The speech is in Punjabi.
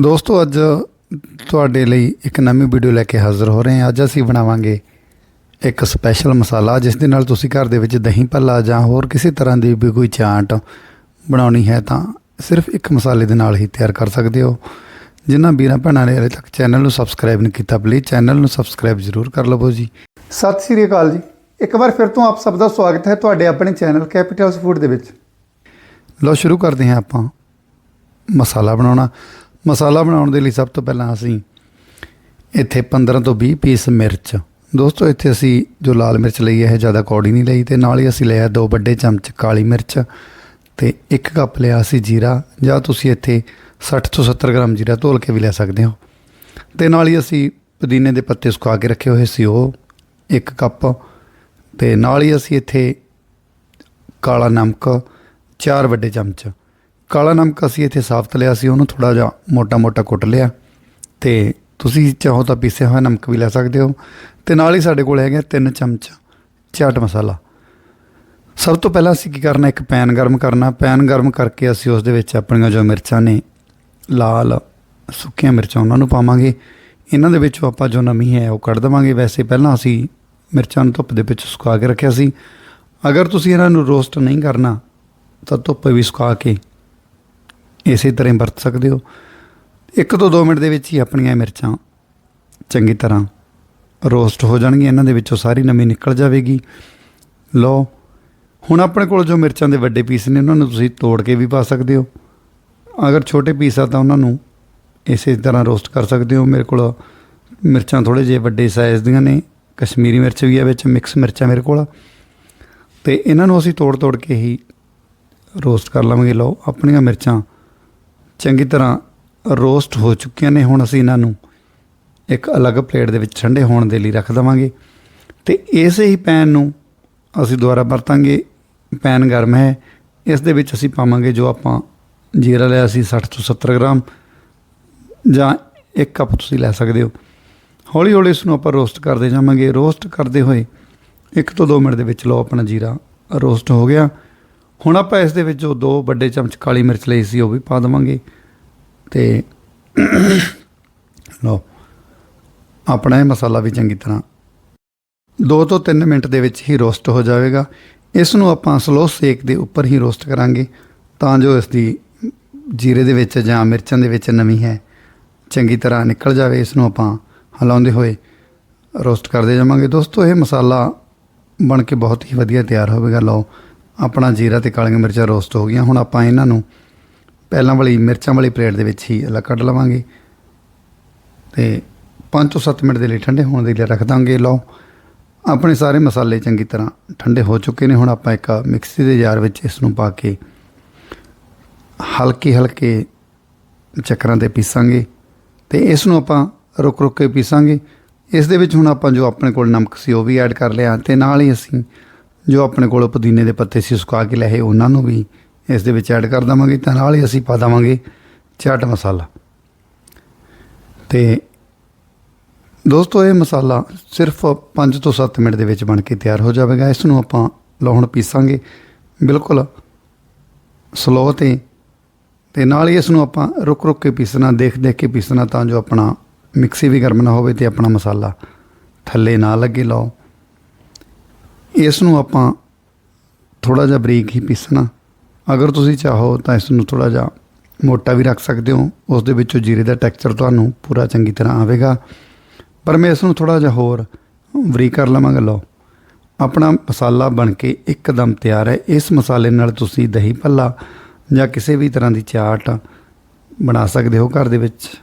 ਦੋਸਤੋ, ਅੱਜ ਤੁਹਾਡੇ ਲਈ ਇੱਕ ਨਵੀਂ ਵੀਡੀਓ ਲੈ ਕੇ ਹਾਜ਼ਰ ਹੋ ਰਹੇ ਹਾਂ। ਅੱਜ ਅਸੀਂ ਬਣਾਵਾਂਗੇ ਇੱਕ ਸਪੈਸ਼ਲ ਮਸਾਲਾ, ਜਿਸ ਦੇ ਨਾਲ ਤੁਸੀਂ ਘਰ ਦੇ ਵਿੱਚ ਦਹੀਂ ਭੱਲਾ ਜਾਂ ਹੋਰ ਕਿਸੇ ਤਰ੍ਹਾਂ ਦੀ ਵੀ ਕੋਈ ਚਾਟ ਬਣਾਉਣੀ ਹੈ, ਤਾਂ ਸਿਰਫ ਇੱਕ ਮਸਾਲੇ ਦੇ ਨਾਲ ਹੀ ਤਿਆਰ ਕਰ ਸਕਦੇ ਹੋ। ਜਿਨ੍ਹਾਂ ਵੀਰਾਂ ਭੈਣਾਂ ਨੇ ਹਲੇ ਤੱਕ ਚੈਨਲ ਨੂੰ ਸਬਸਕ੍ਰਾਈਬ ਨਹੀਂ ਕੀਤਾ ਪਲੀਜ਼ ਚੈਨਲ ਨੂੰ ਸਬਸਕ੍ਰਾਈਬ ਜ਼ਰੂਰ ਕਰ ਲਵੋ ਜੀ। ਸਤਿ ਸ੍ਰੀ ਅਕਾਲ ਜੀ। ਇੱਕ ਵਾਰ ਫਿਰ ਤੋਂ ਆਪ ਸਭ ਦਾ ਸਵਾਗਤ ਹੈ ਤੁਹਾਡੇ ਆਪਣੇ ਚੈਨਲ ਕੈਪੀਟਲਸ ਫੂਡ ਦੇ ਵਿੱਚ। ਲਓ, ਸ਼ੁਰੂ ਕਰਦੇ ਹਾਂ ਆਪਾਂ ਮਸਾਲਾ ਬਣਾਉਣਾ। ਮਸਾਲਾ ਬਣਾਉਣ ਦੇ ਲਈ ਸਭ ਤੋਂ ਪਹਿਲਾਂ ਅਸੀਂ ਇੱਥੇ 15 ਤੋਂ 20 ਪੀਸ ਮਿਰਚ। ਦੋਸਤੋ, ਇੱਥੇ ਅਸੀਂ ਜੋ ਲਾਲ ਮਿਰਚ ਲਈ ਹੈ, ਇਹ ਜ਼ਿਆਦਾ ਕੌੜੀ ਨਹੀਂ ਲਈ ਤੇ ਨਾਲ ਹੀ ਅਸੀਂ ਲਿਆ ਦੋ ਵੱਡੇ ਚਮਚ ਕਾਲੀ ਮਿਰਚ ਤੇ 1 ਕੱਪ ਲਿਆ ਅਸੀਂ ਜੀਰਾ। ਜਾਂ ਤੁਸੀਂ ਇੱਥੇ 60 ਤੋਂ 70 ਗ੍ਰਾਮ ਜੀਰਾ ਧੋਲ ਕੇ ਵੀ ਲੈ ਸਕਦੇ ਹੋ। ਤੇ ਨਾਲ ਹੀ ਅਸੀਂ ਪੁਦੀਨੇ ਦੇ ਪੱਤੇ ਸੁਕਾ ਕੇ ਰੱਖੇ ਹੋਏ ਸੀ ਉਹ 1 ਕੱਪ। ਤੇ ਨਾਲ ਹੀ ਅਸੀਂ ਇੱਥੇ ਕਾਲਾ ਨਮਕ, ਚਾਰ ਵੱਡੇ ਚਮਚ ਕਾਲਾ ਨਮਕ ਅਸੀਂ ਇੱਥੇ ਸਾਫ਼ਤ ਲਿਆ ਸੀ, ਉਹਨੂੰ ਥੋੜਾ ਜਿਹਾ ਮੋਟਾ-ਮੋਟਾ ਕੁੱਟ ਲਿਆ। ਤੇ ਤੁਸੀਂ ਚਾਹੋ ਤਾਂ ਪੀਸਿਆ ਹੋਇਆ ਨਮਕ ਵੀ ਲੈ ਸਕਦੇ ਹੋ। ਤੇ ਨਾਲ ਹੀ ਸਾਡੇ ਕੋਲ ਹੈਗਾ ਤਿੰਨ ਚਮਚ ਚਾਟ ਮਸਾਲਾ। ਸਭ ਤੋਂ ਪਹਿਲਾਂ ਅਸੀਂ ਕੀ ਕਰਨਾ, ਇੱਕ ਪੈਨ ਗਰਮ ਕਰਨਾ। ਪੈਨ ਗਰਮ ਕਰਕੇ ਅਸੀਂ ਉਸ ਦੇ ਵਿੱਚ ਆਪਣੀਆਂ ਜੋ ਮਿਰਚਾਂ ਨੇ, ਲਾਲ ਸੁੱਕੀਆਂ ਮਿਰਚਾਂ ਉਹਨਾਂ ਨੂੰ ਪਾਵਾਂਗੇ। ਇਹਨਾਂ ਦੇ ਵਿੱਚੋਂ ਆਪਾਂ ਜੋ ਨਮੀ ਹੈ ਉਹ ਕੱਢ ਦੇਵਾਂਗੇ। ਵੈਸੇ ਪਹਿਲਾਂ ਅਸੀਂ ਮਿਰਚਾਂ ਨੂੰ ਧੁੱਪ ਦੇ ਵਿੱਚ ਸੁਕਾ ਕੇ ਰੱਖਿਆ ਸੀ। ਅਗਰ ਤੁਸੀਂ ਇਹਨਾਂ ਨੂੰ ਰੋਸਟ ਨਹੀਂ ਕਰਨਾ, ਤਾਂ ਧੁੱਪ ਵੀ ਸੁਕਾ ਕੇ ਇਸੇ ਤਰ੍ਹਾਂ ਹੀ ਵਰਤ ਸਕਦੇ ਹੋ। ਇੱਕ ਤੋਂ 2 ਮਿੰਟ ਦੇ ਵਿੱਚ ਹੀ ਆਪਣੀਆਂ ਮਿਰਚਾਂ ਚੰਗੀ ਤਰ੍ਹਾਂ ਰੋਸਟ ਹੋ ਜਾਣਗੀਆਂ। ਇਹਨਾਂ ਦੇ ਵਿੱਚੋਂ ਸਾਰੀ ਨਮੀ ਨਿਕਲ ਜਾਵੇਗੀ। ਲਓ, ਹੁਣ ਆਪਣੇ ਕੋਲ ਜੋ ਮਿਰਚਾਂ ਦੇ ਵੱਡੇ ਪੀਸ ਨੇ, ਉਹਨਾਂ ਨੂੰ ਤੁਸੀਂ ਤੋੜ ਕੇ ਵੀ ਪਾ ਸਕਦੇ ਹੋ। ਅਗਰ ਛੋਟੇ ਪੀਸ ਆ ਤਾਂ ਉਹਨਾਂ ਨੂੰ ਇਸੇ ਤਰ੍ਹਾਂ ਰੋਸਟ ਕਰ ਸਕਦੇ ਹੋ। ਮੇਰੇ ਕੋਲ ਮਿਰਚਾਂ ਥੋੜੇ ਜਿਹੇ ਵੱਡੇ ਸਾਈਜ਼ ਦੀਆਂ ਨੇ। ਕਸ਼ਮੀਰੀ ਮਿਰਚ ਵੀ ਆ ਵਿੱਚ ਮਿਕਸ ਮਿਰਚਾਂ ਮੇਰੇ ਕੋਲ। ਤੇ ਇਹਨਾਂ ਨੂੰ ਅਸੀਂ ਤੋੜ ਤੋੜ ਕੇ ਹੀ ਰੋਸਟ ਕਰ ਲਵਾਂਗੇ। ਲਓ, ਆਪਣੀਆਂ ਮਿਰਚਾਂ ਚੰਗੀ ਤਰ੍ਹਾਂ ਰੋਸਟ ਹੋ ਚੁੱਕੀਆਂ ਨੇ, ਹੁਣ ਅਸੀਂ ਇਹਨਾਂ ਨੂੰ ਇੱਕ ਅਲੱਗ ਪਲੇਟ ਦੇ ਵਿੱਚ ਠੰਡੇ ਹੋਣ ਦੇ ਲਈ ਰੱਖ ਦੇਵਾਂਗੇ। ਤੇ ਇਸੇ ਹੀ ਪੈਨ ਨੂੰ ਅਸੀਂ ਦੁਬਾਰਾ ਵਰਤਾਂਗੇ। ਪੈਨ ਗਰਮ ਹੈ। ਇਸ ਦੇ ਵਿੱਚ ਅਸੀਂ ਪਾਵਾਂਗੇ ਜੋ ਆਪਾਂ ਜੀਰਾ ਲਿਆ ਸੀ 60 ਤੋਂ 70 ਗ੍ਰਾਮ, ਜਾਂ 1 ਕੱਪ ਤੁਸੀਂ ਲੈ ਸਕਦੇ ਹੋ। ਹੌਲੀ ਹੌਲੀ ਇਸ ਨੂੰ ਆਪਾਂ ਰੋਸਟ ਕਰਦੇ ਜਾਵਾਂਗੇ। ਰੋਸਟ ਕਰਦੇ ਹੋਏ ਇੱਕ ਤੋਂ 2 ਮਿੰਟ ਦੇ ਵਿੱਚ ਲਓ ਆਪਣਾ ਜੀਰਾ ਰੋਸਟ ਹੋ ਗਿਆ। ਹੁਣ ਆਪਾਂ ਇਸ ਦੇ ਵਿੱਚ ਜੋ ਦੋ ਵੱਡੇ ਚਮਚ ਕਾਲੀ ਮਿਰਚ ਲਈ ਸੀ, ਉਹ ਵੀ ਪਾ ਦੇਵਾਂਗੇ। ਤੇ ਲਓ, ਆਪਣਾ ਇਹ ਮਸਾਲਾ ਵੀ ਚੰਗੀ ਤਰ੍ਹਾਂ 2 ਤੋਂ 3 ਮਿੰਟ ਦੇ ਵਿੱਚ ਹੀ ਰੋਸਟ ਹੋ ਜਾਵੇਗਾ। ਇਸ ਨੂੰ ਆਪਾਂ ਸਲੋ ਸੇਕ ਦੇ ਉੱਪਰ ਹੀ ਰੋਸਟ ਕਰਾਂਗੇ, ਤਾਂ ਜੋ ਇਸ ਦੀ ਜੀਰੇ ਦੇ ਵਿੱਚ ਜਾਂ ਮਿਰਚਾਂ ਦੇ ਵਿੱਚ ਨਮੀ ਹੈ, ਚੰਗੀ ਤਰ੍ਹਾਂ ਨਿਕਲ ਜਾਵੇ। ਇਸ ਨੂੰ ਆਪਾਂ ਹਿਲਾਉਂਦੇ ਹੋਏ ਰੋਸਟ ਕਰਦੇ ਜਾਵਾਂਗੇ। ਦੋਸਤੋ, ਇਹ ਮਸਾਲਾ ਬਣ ਕੇ ਬਹੁਤ ਹੀ ਵਧੀਆ ਤਿਆਰ ਹੋਵੇਗਾ। ਲਓ ਆਪਣਾ ਜੀਰਾ ਤੇ ਕਾਲੀਆਂ ਮਿਰਚਾਂ ਰੋਸਟ ਹੋ ਗਈਆਂ। ਹੁਣ ਆਪਾਂ ਇਹਨਾਂ ਨੂੰ ਪਹਿਲਾਂ ਵਾਲੀ ਮਿਰਚਾਂ ਵਾਲੀ ਪਲੇਟ ਦੇ ਵਿੱਚ ਹੀ ਅਲੱਗ ਕੱਢ ਲਵਾਂਗੇ। ਤੇ 5 ਤੋਂ 7 ਮਿੰਟ ਦੇ ਲਈ ਠੰਡੇ ਹੋਣ ਦੇ ਲਈ ਰੱਖ ਦਾਂਗੇ। ਲਓ, ਆਪਣੇ ਸਾਰੇ ਮਸਾਲੇ ਚੰਗੀ ਤਰ੍ਹਾਂ ਠੰਡੇ ਹੋ ਚੁੱਕੇ ਨੇ। ਹੁਣ ਆਪਾਂ ਇੱਕ ਮਿਕਸੀ ਦੇ ਜਾਰ ਵਿੱਚ ਇਸ ਨੂੰ ਪਾ ਕੇ ਹਲਕੇ ਹਲਕੇ ਚੱਕਰਾਂ ਤੇ ਪੀਸਾਂਗੇ। ਤੇ ਇਸ ਨੂੰ ਆਪਾਂ ਰੁਕ ਰੁਕ ਕੇ ਪੀਸਾਂਗੇ। ਇਸ ਦੇ ਵਿੱਚ ਹੁਣ ਆਪਾਂ ਜੋ ਆਪਣੇ ਕੋਲ ਨਮਕ ਸੀ ਉਹ ਵੀ ਐਡ ਕਰ ਲਿਆ। ਤੇ ਨਾਲ ਹੀ ਅਸੀਂ ਜੋ ਆਪਣੇ ਕੋਲ ਪੁਦੀਨੇ ਦੇ ਪੱਤੇ ਸੀ ਸੁਕਾ ਕੇ ਲਏ ਉਹਨਾਂ ਨੂੰ ਵੀ ਇਸ ਦੇ ਵਿੱਚ ਐਡ ਕਰ ਦਵਾਂਗੇ ਤਾਂ ਨਾਲ ਹੀ ਅਸੀਂ ਪਾ ਦਵਾਂਗੇ ਚਾਟ ਮਸਾਲਾ। ਤੇ ਦੋਸਤੋ, ਇਹ ਮਸਾਲਾ ਸਿਰਫ 5 ਤੋਂ 7 ਮਿੰਟ ਦੇ ਵਿੱਚ ਬਣ ਕੇ ਤਿਆਰ ਹੋ ਜਾਵੇਗਾ। ਇਸ ਨੂੰ ਆਪਾਂ ਲਓ ਪੀਸਾਂਗੇ ਬਿਲਕੁਲ ਸਲੋ ਤੇ ਤੇ ਨਾਲ ਹੀ ਇਸ ਨੂੰ ਆਪਾਂ ਰੁਕ ਰੁਕ ਕੇ ਪੀਸਣਾ, ਦੇਖ ਦੇਖ ਕੇ ਪੀਸਣਾ ਤਾਂ ਜੋ ਆਪਣਾ ਮਿਕਸੀ ਵੀ ਗਰਮ ਨਾ ਹੋਵੇ ਤੇ ਆਪਣਾ ਮਸਾਲਾ ਥੱਲੇ ਨਾ ਲੱਗੇ। ਲਓ ਇਸ ਨੂੰ ਆਪਾਂ ਥੋੜਾ ਜਿਹਾ ਬਰੀਕ ਹੀ ਪੀਸਣਾ। ਅਗਰ ਤੁਸੀਂ ਚਾਹੋ ਤਾਂ ਇਸ ਨੂੰ ਥੋੜਾ ਜਿਹਾ ਮੋਟਾ ਵੀ ਰੱਖ ਸਕਦੇ ਹੋ। ਉਸ ਦੇ ਵਿੱਚੋਂ ਜੀਰੇ ਦਾ ਟੈਕਸਚਰ ਤੁਹਾਨੂੰ ਪੂਰਾ ਚੰਗੀ ਤਰ੍ਹਾਂ ਆਵੇਗਾ। ਪਰ ਮੈਂ ਇਸ ਨੂੰ ਥੋੜਾ ਜਿਹਾ ਹੋਰ ਬਰੀਕ ਕਰ ਲਵਾਂਗਾ। ਲਓ, ਆਪਣਾ ਮਸਾਲਾ ਬਣ ਕੇ ਇੱਕਦਮ ਤਿਆਰ ਹੈ। ਇਸ ਮਸਾਲੇ ਨਾਲ ਤੁਸੀਂ ਦਹੀਂ ਭੱਲਾ ਜਾਂ ਕਿਸੇ ਵੀ ਤਰ੍ਹਾਂ ਦੀ ਚਾਟ ਬਣਾ ਸਕਦੇ ਹੋ ਘਰ ਦੇ ਵਿੱਚ।